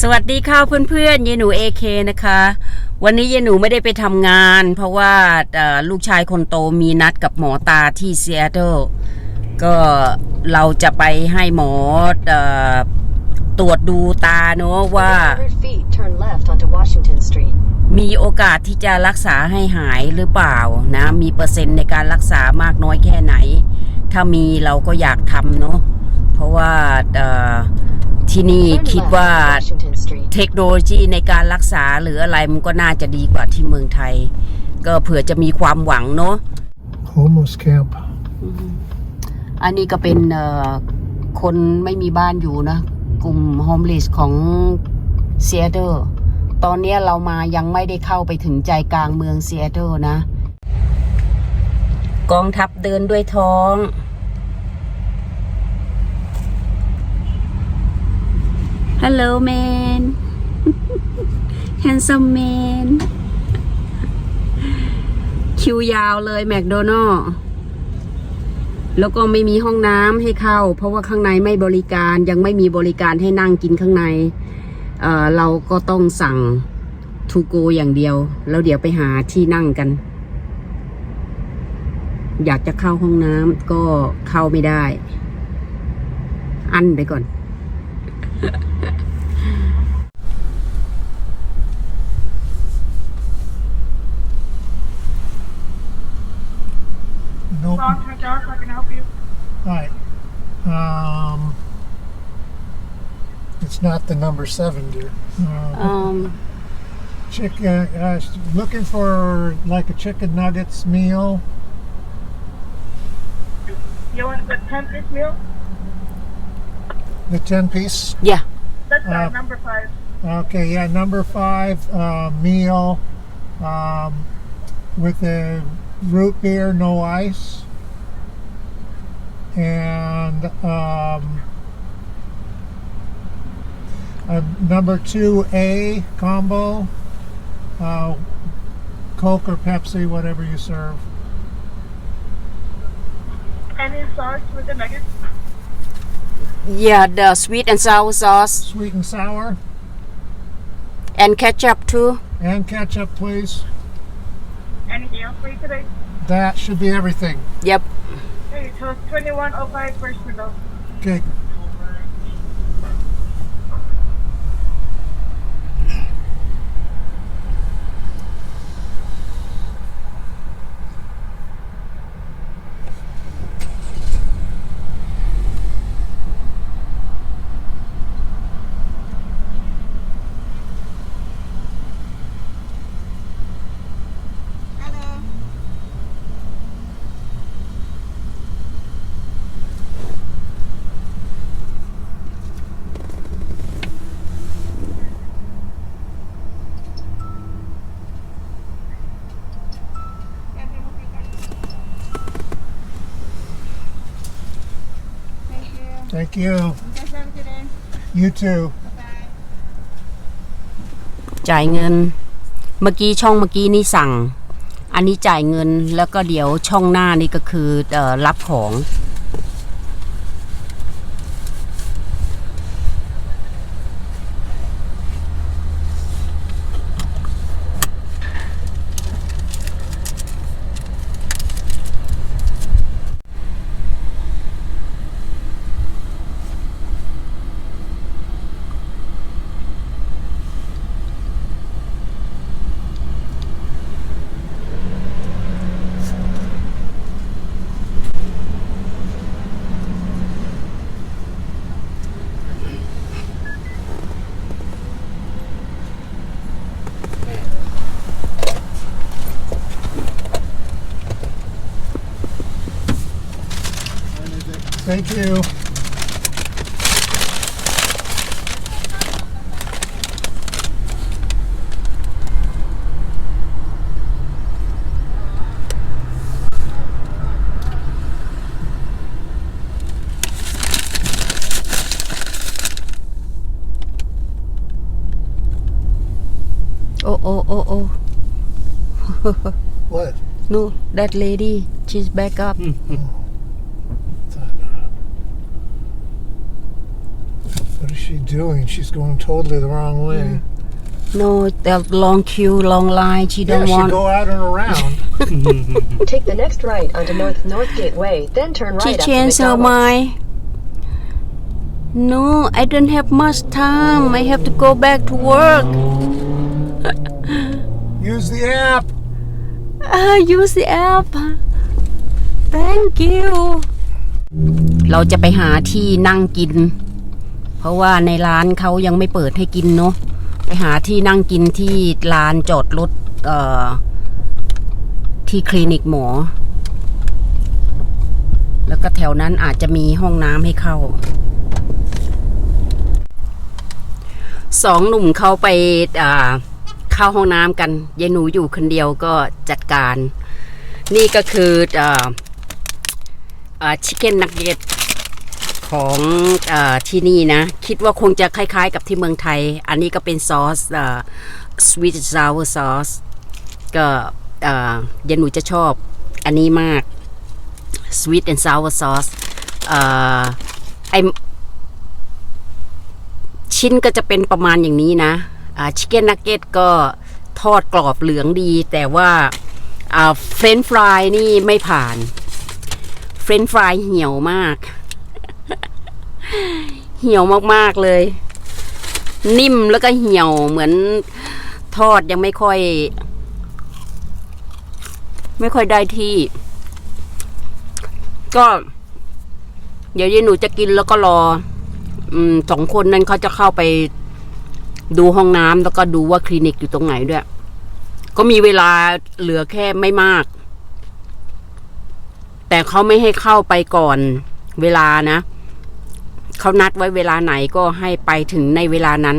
สวัสดีค่ะเพื่อนๆเยหนูเอเคนะคะ วันนี้เยหนูไม่ได้ไปทำงาน เพราะว่าเอ่อลูกชายคนโตมีนัดกับหมอตาที่ซีแอตเทิลก็เราจะไปให้หมอเอ่อตรวจดูตาเนอะว่า100 feet, turn left onto Washington Street. มีโอกาสที่จะรักษาให้หายหรือเปล่านะ มีเปอร์เซ็นต์ในการรักษามากน้อยแค่ไหน ถ้ามีเราก็อยากทำเนาะเพราะว่าเอ่อ ที่นี่ Turn คิด left ว่า onto Washington Street. เทคโนโลยีในการรักษาหรืออะไรมันก็น่าจะดีกว่าที่เมืองไทย ก็เผื่อจะมีความหวังเนาะ Homeless camp. อันนี้ก็เป็นเอ่อคนไม่มีบ้านอยู่นะ กลุ่มโฮมเลสของเซียเตอร์ตอนเนี้ยเรามายังไม่ได้เข้าไปถึงใจกลางเมืองเซียเตอร์นะ กองทัพเดินด้วยท้อง ฮัลโหลแมน handsome man คิวยาวเลยแมคโดนัลแล้วก็ไม่มีห้องน้ำให้เข้า เพราะว่าข้างในไม่บริการยังไม่มีบริการให้นั่งกินข้างในเเราก็ต้องสั่งทูโกอย่างเดียว แล้วเดี๋ยวไปหาที่นั่งกัน อยากจะเข้าห้องน้ำก็เข้าไม่ได้ อันไปก่อน it's not the number seven, dear. Uh, อืม chick, uh, looking for like a chicken nuggets meal. You want the 10 piece meal? The ten piece. yeah That's uh, number 5. Okay, yeah, number five uh, meal um, with a root beer, no ice, and um, a number two A combo, uh, Coke or Pepsi, whatever you serve. Any sauce with the nuggets? yeah the sweet and sour sauce Sweet and sour, and ketchup too and ketchup, please. Anything else for you today? That should be everything. yep Hey, so it's 2105 first window. Okay. Thank you. You guys have a good day. You too. Bye. จ่ายเงิน เมื่อกี้ช่องเมื่อกี้นี่สั่ง อันนี้จ่ายเงินแล้วก็เดี๋ยวช่องหน้านี่ก็คือเออรับของ Thank you. Oh, oh, oh, oh. What? No, that lady, she's back up. Hmm, hmm. What is she? she doing? She's going totally the wrong way. no the long queue long line she Yeah, don't she want go out and around. Take the next right onto North Northgate Way, then turn she right after changed her McDonald's. mind no I don't have much time I have to go back to work Use the app. Ah, use the app thank you เราจะไปหาที่นั่งกิน เพราะว่าในร้านเขายังไม่เปิดให้กินเนาะไปหาที่นั่งกินที่ลานจอดรถที่คลินิกหมอ แล้วก็แถวนั้นอาจจะมีห้องน้ำให้เข้า สองหนุ่มเขาไปเข้าห้องน้ำกันยายหนูอยู่คนเดียวก็จัดการ นี่ก็คืออ่าชิคเก้นนักเก็ต ของอที่นี่นะ คิดว่าคงจะคล้ายๆ กับที่เมืองไทย อันนี้ก็เป็นซอสสวีทซาวซอสก็อ่ายายหนูจะชอบอันนี้มาก sweet and sour sauce อ่าไอชิ้นก็จะเป็นประมาณอย่างนี้นะชิคเก้นนักเก็ตก็ทอดกรอบเหลืองดี แต่ว่าอ่าเฟรนฟรายนี่ไม่ผ่าน เฟรนฟรายเหี่ยวมาก เหี่ยวมากๆเลย นิ่มแล้วก็เหี่ยวเหมือนทอดยังไม่ค่อย ไม่ค่อยได้ที่ ก็ เดี๋ยวยายหนูจะกินแล้วก็รออสองคนนั้นเขาจะเข้าไปดูห้องน้ำแล้วก็ดูว่าคลินิกอยู่ตรงไหนด้วย ก็มีเวลาเหลือแค่ไม่มาก แต่เขาไม่ให้เข้าไปก่อนเวลานะ เขานัดไว้เวลาไหนก็ให้ไปถึงในเวลานั้น